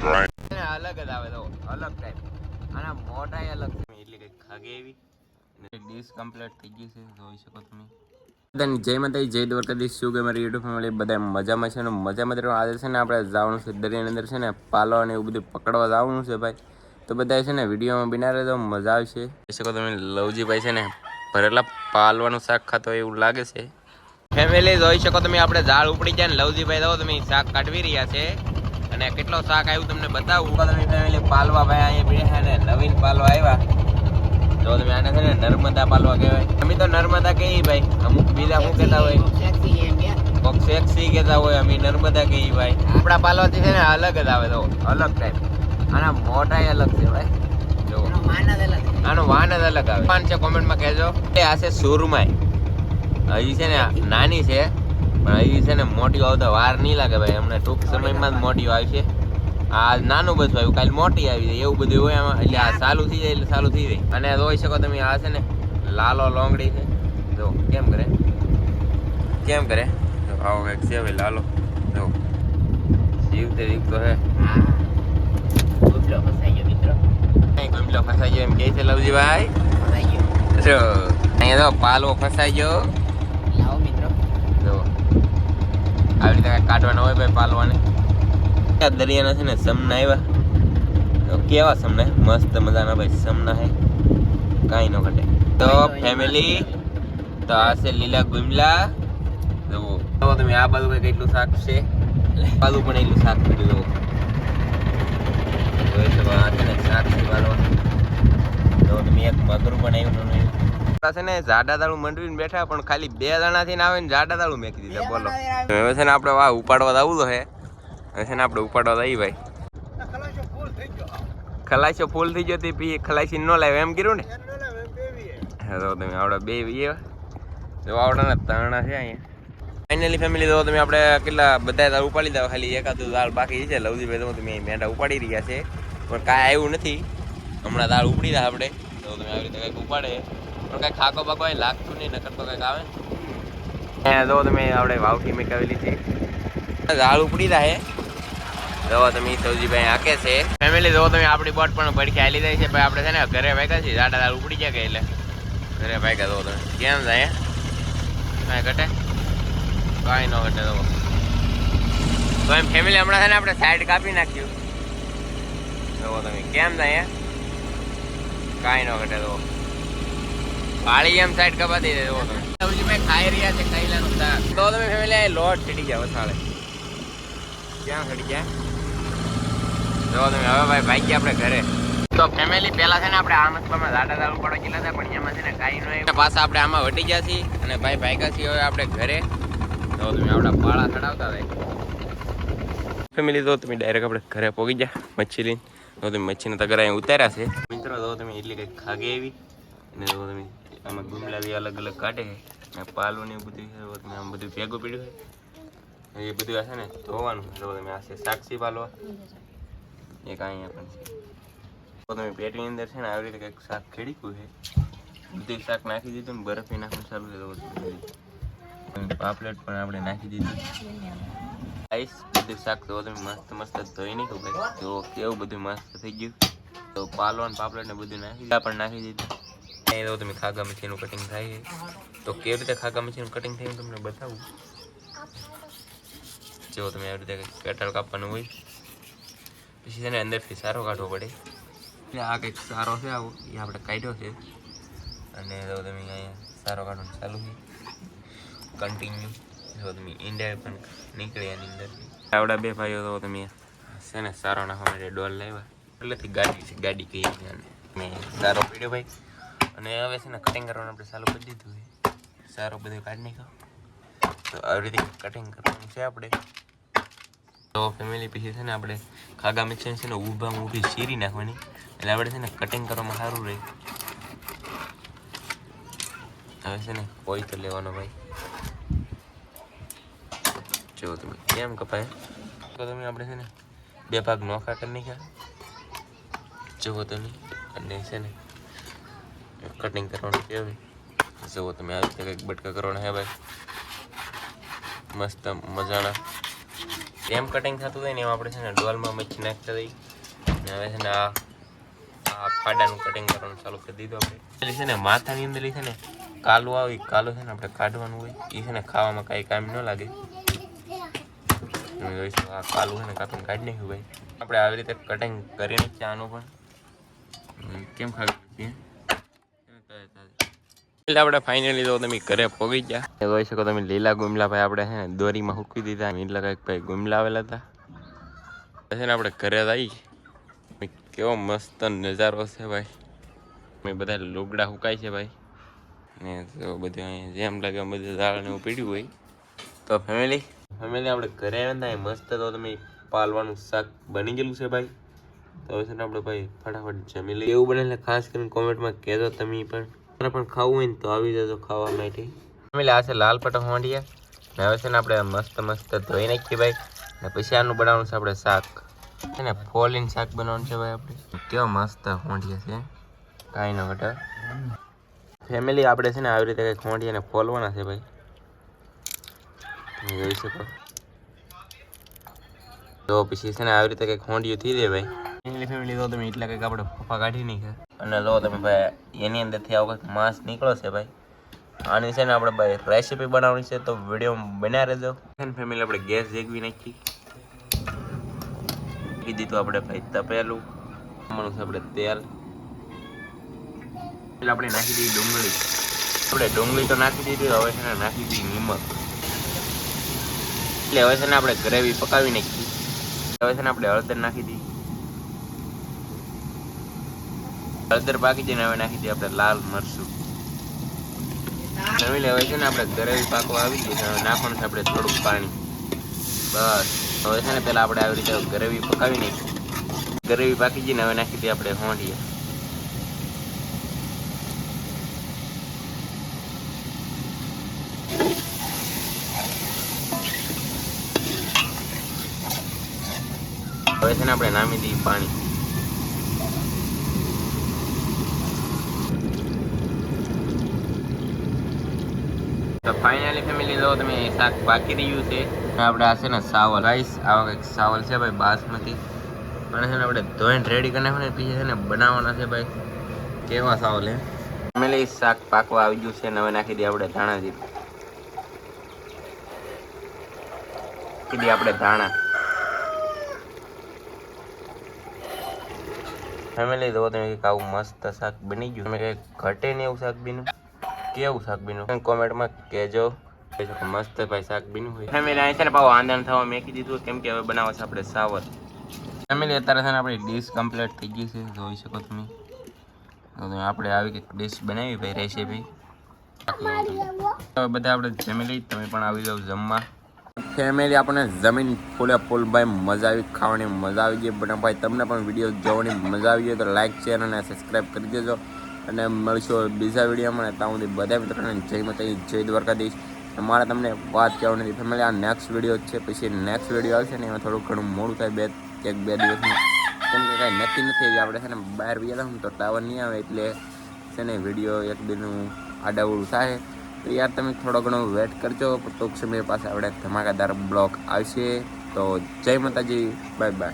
અલગ જ આવે તો અલગ ટાઈપ આના મોટા અલગ એટલે કંઈક ખાગે એવી. ડીશ કમ્પ્લીટ થઈ ગઈ છે. જોઈ શકો તમે. બધાને જય માતાજી જય દ્વારકાધીશ શું કે મારી યુટ્યુબ ફેમિલી બધા મજામાં છે અને મજામાં તો આજે છે ને આપણે જવાનું છે દરિયાની અંદર છે ને પાલો અને એવું બધું પકડવા જવાનું છે ભાઈ. તો બધા છે ને વિડીયોમાં બિના રહે તો મજા આવશે. જોઈ શકો તમે લવજીભાઈ છે ને ભરેલા પાલવાનું શાક ખાતો એવું લાગે છે. ફેમિલી જોઈ શકો તમે આપણે ઝાડ ઉપડી જાય ને લવજીભાઈ તો તમે શાક કાઢવી રહ્યા છે. અને કેટલો શાક આવ્યું તમને બતાવું? તો તમે ફેમિલી પાલવા ભાઈ અહીંયા બેઠા ને નવીન પાલવા આવ્યા. જો તમે આને છે ને નર્મદા પાલવા કહેવાય. અમે તો નર્મદા કહીએ ભાઈ. અમુક બીજા શું કહેતા હોય? કોક સેક્સી કહેતા હોય અમે નર્મદા કહીએ ભાઈ. આપણા પાલવાથી છે ને અલગ જ આવે તો. અલગ ટાઈપ આના મોટા અલગ છે ભાઈ. જો. આનો વાન જ અલગ આવે. વાન છે કોમેન્ટમાં કહેજો. એ આ છે સુરમાય હજી છે ને નાની છે. પણ એ છે ને મોટી આવતા વાર નહીં લાગે ભાઈ. હમણાં ટૂંક સમયમાં જ મોટી આવશે આ નાનું બસ આવ્યું. કાલે મોટી આવી જાય એવું બધું હોય એમાં એટલે આ સારું થઈ જાય એટલે સારું થઈ જાય. અને જોઈ શકો તમે આ છે ને. લાલો લોંગડી છે. જો કેમ કરે? કેમ કરે? આવો કંઈક છે ભાઈ લાલો. જો. જીવ તે જીવ તો હે ફસાઈ ગયો એમ કહે છે લવજીભાઈ? જો અહીંયા તો પાલવો ફસાઈ ગયો જો આવી રીતે કાંઈક કાઢવાના હોય ભાઈ પાલવાને. આ દરિયાના છે ને સમના આવ્યા. કેવા સમના? મસ્ત મજાના ભાઈ સમના હે. કાંઈ ન ઘટે. તો ફેમિલી તો આ છે લીલા ગુમલા. જુઓ. તો તમે આ બાજુ કંઈક કેટલું શાક છે. બાજુ પણ એટલું શાક પીડ્યું જુઓ. જોઈ શકો આ છે ને શાક છે બાજુ તો તમે એક મગરું પણ આવ્યું. આ છે ને જાડા દાળું મંડવીને બેઠા પણ ખાલી બે દાણા થી આવે ને જાડા દાળું મેકી દીધા બોલો. હવે છે ને આપણે વાહ ઉપાડવા આવું તો હે. હવે છે ને આપણે ઉપાડવા આવી ભાઈ. ખલાસીઓ ફૂલ થઈ ગયો. જતી પી ખલાસી ન લાવે એમ કીધું ને? હા તો તમે આવડા બે વીએ જો આવડાના તાણા છે અહીંયા. ફાઇનલી ફેમિલી તો તમે આપણે કેટલા બધા દાળ ઉપાડી દો ખાલી એકાદું દાળ બાકી છે. લવજીભાઈ તો તમે મેંડા ઉપાડી રહ્યા છે. પણ કાંઈ આવ્યું નથી. હમણાં દાળ ઉપડી દા આપણે. તો તમે આવી રીતે કંઈક ઉપાડે. પણ કંઈ ખાકો બાકો અહીં લાગતું નહીં નકર તો કંઈક આવે. અહીંયા જો તમે આપણે વાવઠી મેકાવેલી છે. ઝાડ ઉપડી રહે જો તમે સૌજીભાઈ આકે છે. ફેમિલી જો તમે આપણી બોટ પણ પડખી આલી જાય છે ભાઈ આપણે છે ને ઘરે વાગ્યા છે ઝાડા ઝાડ ઉપડી ગયા કે એટલે? ઘરે વાગ્યા જો તમે. કેમ જાય કાંઈ ઘટે? કાંઈ ન ઘટે તો. તો એમ ફેમિલી હમણાં છે ને આપણે સાઈડ કાપી નાખ્યું. જો તમે કેમ જાય કાંઈ ન ઘટે તો. પાળી એમ સાઈડ કપા દઈ દે સબ્જી મેં ખાઈ રહ્યા છે, ખાઈ શાક તો તમે ફેમિલી લોટ ચડી ગયા વસાળે. ક્યાં ચડી ગયા? જો તમે હવે ભાઈ ભાઈ ગયા આપણે ઘરે. તો ફેમિલી પહેલા છે ને આપણે આ મસ્તમાં દાડા દાળ પડો ગયેલા હતા, પણ એમાં છે ને કાંઈ નહીં પાછા આપણે આમાં વટી ગયા છીએ અને ભાઈ ભાગ્યા છીએ હવે આપણે ઘરે. તો તમે આપણા પાળા ચડાવતા થાય ફેમિલી તો તમે ડાયરેક્ટ આપણે ઘરે પહોંચી ગયા, મચ્છી લઈને. તો તમે મચ્છીને તગર અહીં ઉતાર્યા છે. મિત્રો, તો તમે એટલી કંઈક ખાગે એવી અને તો તમે આમાં ગુમલા બી અલગ અલગ કાઢે અને પાલું ને બધું છે આમ બધું ભેગું પીડ્યું છે. એ બધું આ છે ને ધોવાનું જો તમે આ છે સાક્ષી પાલવા એક અહીંયા પણ છે. તો તમે પેટની અંદર છે ને આવી રીતે કંઈક શાક ખેડીકું છે. બધું શાક નાખી દીધું ને બરફી નાખવાનું ચાલુ છે. તો પાપલેટ પણ આપણે નાખી દીધું. આઈસ બધું શાક તો તમે મસ્ત મસ્ત ધોઈ નહીં ખબર તો કેવું બધું મસ્ત થઈ ગયું. તો પાલો અને પાપલેટ ને બધું નાખી પણ નાખી દીધું. અહીં તો તમે ખાગા મચ્છીનું કટિંગ થાય. તો કેવી રીતે ખાગા મચ્છીનું કટિંગ થયું તમને બતાવું. જો તમે આવી રીતે પેટલ કાપવાનું હોય, પછી તેને અંદરથી સારો કાઢવો પડે. એટલે આ કંઈક સારો છે આવો, એ આપણે કાઢ્યો છે. અને જો તમે અહીંયા સારો કાઢવાનું ચાલુ છે. કન્ટિન્યુ જો તમે ઈંડા પણ નીકળે એની અંદર આવડા બે ભાઈઓ તો તમે છે ને સારો નાખવા માટે ડોલ લાવ્યા. એટલેથી ગાડી છે, ગાડી કહી અને સારો પીડ્યો ભાઈ. અને હવે છે ને કટિંગ કરવાનું આપણે ચાલુ કરી દીધું છે. સારો બધું કાઢી નાખ્યો. તો આવી રીતે કટિંગ કરવાનું છે આપણે. તો ફેમિલી પછી છે ને આપણે ખાગા મિક્સર છે ને ઊભામાં ઊભી ચીરી નાખવાની. એટલે આપણે છે ને કટિંગ કરવામાં સારું રહે. હવે છે ને કોઈ તો લેવાનો ભાઈ. જો તમે કેમ કપાય? તો તમે આપણે છે ને બે ભાગ નોખા કરી નાખ્યા. જુઓ તમે અને છે ને કટિંગ કરવાનું છે હવે જુઓ તમે આવી રીતે કંઈક બટકા કરવાના હે ભાઈ. મસ્ત મજાના. એમ કટિંગ થતું હોય ને એમ આપણે છે ને ડોલમાં મચ્છી નાખતા દઈ અને હવે છે ને આ આ ફાડાનું કટિંગ કરવાનું ચાલુ કરી દીધું આપણે. પેલી છે ને માથાની અંદર છે ને કાલું આવે કાલું છે ને આપણે કાઢવાનું હોય. એ છે ને ખાવામાં કાંઈ કામ ન લાગે. આ કાલું છે ને કાપીને કાઢી નાખ્યું ભાઈ. આપણે આવી રીતે કટિંગ કરીને આનું પણ. કેમ ખાવી? એટલે આપણે ફાઇનલી તો તમે ઘરે પહોંચી ગયા. જોઈ શકો તમે લીલા ગુમલા ભાઈ આપણે હે દોરીમાં હુકી દીધા. એટલે કંઈક ભાઈ ગુમલા આવેલા હતા. પછી ને આપણે ઘરે આવી કેવો મસ્ત નજારો છે ભાઈ. મેં બધા લુગડા હુકાય છે ભાઈ. ને તો બધું અહીંયા જેમ લાગે બધું ઝાડ ને એવું પીડ્યું હોય. તો ફેમિલી ફેમિલી આપણે ઘરે આવ્યા ને મસ્ત તો તમે પાલવાનું શાક બની ગયેલું છે ભાઈ. તો હવે છે ને આપણે ભાઈ ફટાફટ જમી લઈએ. એવું બને ખાસ કરીને કોમેન્ટમાં કહેજો તમે પણ. પણ ખાવું હોય ને તો આવી જજો ખાવા માટે. ફેમિલી, આ છે લાલ પટા હોંડિયા. ને હવે છે ને આપણે મસ્ત મસ્ત ધોઈ નાખીએ ભાઈ. ને પછી આનું બનાવવાનું છે આપણે શાક. છે ને ફોલીન શાક બનાવવાનું છે ભાઈ આપણે. કેવા મસ્ત હોંડિયા છે. કાંઈ ન ઘટે ફેમિલી, આપણે છે ને આવી રીતે કંઈક હોંડિયાને ફોલવાના છે ભાઈ. તમે જોઈ શકો. તો પછી છે ને આવી રીતે કંઈક હોંડિયું થઈ જાય ભાઈ. ફેમિલી ફેમિલી તો તમે એટલા કંઈક આપણે ફોફા કાઢી નાખ્યા. અને લો તમે ભાઈ એની અંદરથી આવો કંઈક માંસ નીકળો છે ભાઈ. આની છે ને આપણે ભાઈ રેસીપી બનાવવાની છે તો વીડિયો બન્યા રહેજો. ફેમિલી આપણે ગેસ જેગવી નાખી. કીધી તો આપણે ભાઈ તપેલું. નાખવાનું છે આપણે તેલ. એટલે આપણે નાખી દીધી ડુંગળી. આપણે ડુંગળી તો નાખી દીધી હવે છે ને નાખી દીધી નિમક. એટલે હવે છે ને આપણે ગ્રેવી પકાવી નાખી. હવે છે ને આપણે હળદર નાખી દીધી હળદર પાકી જઈને હવે નાખી દઈએ આપણે લાલ મરચું. ફેમિલી લેવાય છે ને આપણે ઘરે પાકો આવી છે, હવે નાખવાનું છે આપણે થોડુંક પાણી. બસ. હવે છે ને પેલા આપણે આવી રીતે ગરેવી પકાવી નાખી ગરેવી પાકી જઈને હવે નાખી દઈએ આપણે હોંડીએ હવે છે ને આપણે નામી દઈએ પાણી. તો ફાઇનલી ફેમિલી જો તમે શાક પાકી રહ્યું છે આપણે આ છે ને સાવલ રાઈસ આવા કંઈક સાવલ છે ભાઈ, બાસમતી. અને છે ને આપણે ધોઈને રેડી કરી નાખવાના, પછી છે ને બનાવવાના છે ભાઈ. કેવા સાવલ હે? ફેમિલી શાક પાકવા આવી ગયું છે, ને હવે નાખી દઈએ આપણે ધાણા જીરું નાખી દઈએ આપણે ધાણા. ફેમિલી જો તમે કંઈક આવું મસ્ત શાક બની ગયું, તમે કંઈક ઘટે ને એવું શાક બીનું કેવું શાક બીનું કોમેન્ટમાં કહેજો. કહી મસ્ત ભાઈ શાક બીનું હોય. ફેમિલી અહીં છે ને પાછું આંદણ થવા મેકી દીધું. કેમ કે હવે બનાવો છે આપણે સાવર. ફેમિલી અત્યારે છે ને આપણી ડીશ કમ્પ્લીટ થઈ ગઈ છે. જોઈ શકો તમે. આપણે આવી કંઈક ડીશ બનાવી ભાઈ રેસીપી હવે બધા આપણે જમી લઈ તમે પણ આવી જાવ જમવા. ફેમિલી આપણને જમીન ફૂલે ફૂલ ભાઈ મજા આવી ખાવાની મજા આવી ગઈ. પણ ભાઈ તમને પણ વીડિયો જોવાની મજા આવી ગઈ તો લાઈક શેર અને સબસ્ક્રાઈબ કરી દેજો. અને મળશું બીજા વિડીયોમાં. ત્યાં સુધી બધા મિત્રોને જય માતાજી, જય દ્વારકાધીશ. મારે તમને વાત કહેવાની હતી. ફેમિલી, આ નેક્સ્ટ વીડિયો છે. પછી નેક્સ્ટ વીડિયો આવશે ને એમાં થોડું ઘણું મોડું થાય. બે, એક, બે દિવસનું. કેમ કે કાંઈ નક્કી નથી આપણે છે ને બહાર ગયા હતા તો ટાવર નહીં આવે એટલે છે ને વીડિયો એક બેનું આડાવડું થાય. તો યાર તમે થોડો ઘણો વેટ કરજો. ટૂંક સમય પાસે આપણે ધમાકાદાર બ્લોક આવશે. તો જય માતાજી. Bye bye.